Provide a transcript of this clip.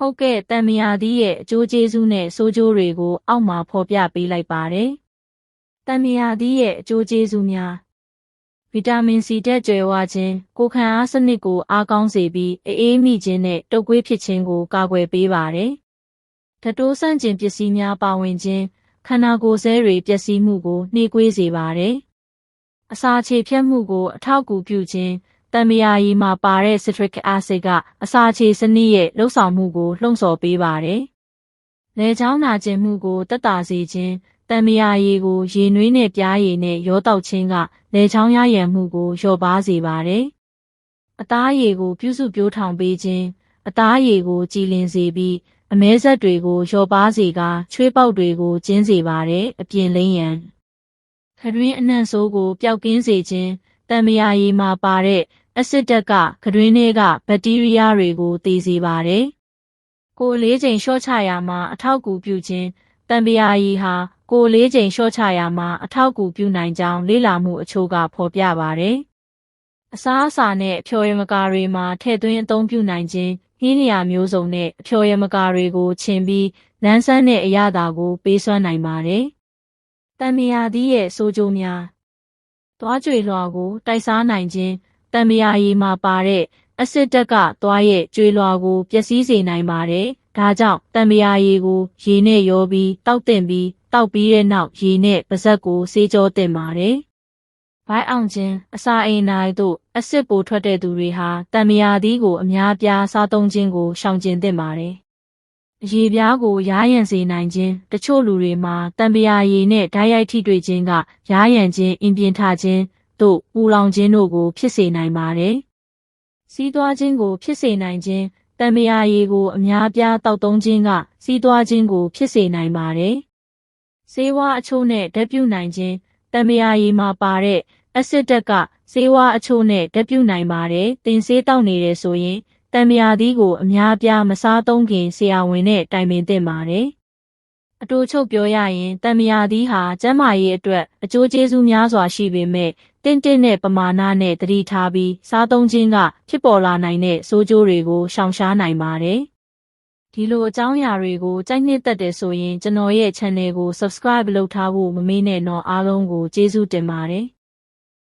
ဟုတ်ကဲ့တံမယာသီးရဲ့အကျိုးကျေးဇူးနဲ့ဆိုးကျိုးတွေကို အောက်မှာဖော်ပြပေးလိုက်ပါတယ်။တံမယာသီးရဲ့အကျိုးကျေးဇူးများဗီတာမင်စီဓာတ်ကြွယ်ဝခြင်းကိုယ်ခံအားစနစ်ကိုအားကောင်းစေပြီးအအေးမိခြင်းနဲ့တုပ်ကွေးဖြစ်ခြင်းကိုကာကွယ်ပေးပါတယ်။ဓာတ်တိုးဆန့်ကျင်ပစ္စည်းများပါဝင်ခြင်းခန္ဓာကိုယ်ဆဲတွေပျက်စီးမှုကိုနှေးကွေးစေပါတယ်။အစာခြေဖြတ်မှုကိုအထောက်အကူပြုခြင်း တံမယာရည်မှာပါတဲ့ citric acid ကအစာခြေစနစ်ရဲ့လှုပ်ဆောင်မှုကိုလှုံ့ဆော်ပေးပါတယ်။လေချောင်းနာကျင်မှုကိုတက်တာစေခြင်းတံမယာရည်ကိုရေနွေးနဲ့ပြားရည်နဲ့ရောတောက်ခြင်းကလေချောင်းရရန်မှုကိုလျော့ပါစေပါတယ်။အသားရည်ကိုပြုစုပြောထောင်ပေးခြင်းအသားရည်ကိုကြည်လင်စေပြီးအမဲဆက်တွေကိုလျော့ပါစေကချွေးပေါက်တွေကိုကျင်းစေပါတယ်အပြင်လိမ့်ရန်ခရွင်းအနှံ့ဆိုးကိုပျောက်ကင်းစေခြင်းတံမယာရည်မှာပါတဲ့ အက်ဆစ်ဓာတ်ကခရွင်းတွေကဘက်တီးရီးယားတွေကိုသေစေပါတယ်။ကိုယ်လေးချိန်လျှော့ချရာမှာအထောက်အကူပြုခြင်းတံပရာရည်ဟာကိုယ်လေးချိန်လျှော့ချရာမှာအထောက်အကူပြုနိုင်ကြောင်းလေ့လာမှုအချို့ကဖော်ပြပါတယ်။အစားအစာနဲ့အဖျော်ရမကာတွေမှာထည့်သွင်းအသုံးပြုနိုင်ခြင်းဟင်းလျာမျိုးစုံနဲ့အဖျော်ရမကာတွေကိုခြင်ပြီးလန်းဆန်းတဲ့အရသာကိုပေးစွမ်းနိုင်ပါတယ်။တံမယာသီးရဲ့ဆိုးကျိုးများသွားကြွေလွှာကိုတိုက်စားနိုင်ခြင်း တံမယာရည်မှာပါတဲ့အက်ဆစ်ဓာတ်ကသွားရဲ့ကြွေလွှာကိုပျက်စီးစေနိုင်ပါတယ်။ဒါကြောင့်တံမယာရည်ကိုရေနဲ့ရောပြီးတောက်တင်ပြီးတောက်ပြီးတဲ့နောက်ရေနဲ့ပါးစပ်ကိုဆေးကြောတင်ပါတယ်။ဘိုင်းအောင်ခြင်းအစာအိမ်နိုင်တို့အက်ဆစ်ပိုထွက်တဲ့သူတွေဟာတံမယာသီးကိုအများပြားစားသုံးခြင်းကိုရှောင်ကျဉ်သင့်ပါတယ်။အရေပြားကိုရားရန်စေနိုင်ခြင်းတချို့လူတွေမှာတံပရာရည်နဲ့ဓာတ်ရိုက်ထိတွေ့ခြင်းကရားရန်ခြင်းအင်ပြင်းထခြင်း တို့ပူလောင်ခြင်းတို့ကို ဖြစ်စေနိုင်ပါတယ်။စီးသွားခြင်းကို ဖြစ်စေနိုင်ခြင်းတံမယာရည်ကိုအများပြားတောက်သုံးခြင်းက စီးသွားခြင်းကို ဖြစ်စေနိုင်ပါတယ်။ဆေးဝါးအချို့နဲ့ဓာတ်ပြုနိုင်ခြင်းတံမယာရည်မှာပါတဲ့အက်ဆစ်ဓာတ်ကဆေးဝါးအချို့နဲ့ဓာတ်ပြုနိုင်ပါတယ်။တင်ဆေးတောက်နေတယ်ဆိုရင်တံမယာသီးကိုအများပြားမစားသုံးခင်ဆရာဝန်နဲ့တိုင်ပင်သင့်ပါတယ်။ အတူချုပ်ပြောရရင်တံမယာသီးဟာကျန်းမာရေးအတွက်အကျိုးကျေးဇူးများစွာရှိပေမဲ့တင့်တင့်တဲ့ပမာဏနဲ့တတိထားပြီးစားသုံးခြင်းကဖြစ်ပေါ်လာနိုင်တဲ့ဆိုးကျိုးတွေကိုရှောင်ရှားနိုင်ပါတယ်။ဒီလိုအကြောင်းအရာတွေကိုကြိုက်နှစ်သက်တယ်ဆိုရင်ကျွန်တော်ရဲ့ channel ကို subscribe လုပ်ထားဖို့မမေ့နဲ့တော့အားလုံးကိုကျေးဇူးတင်ပါတယ်။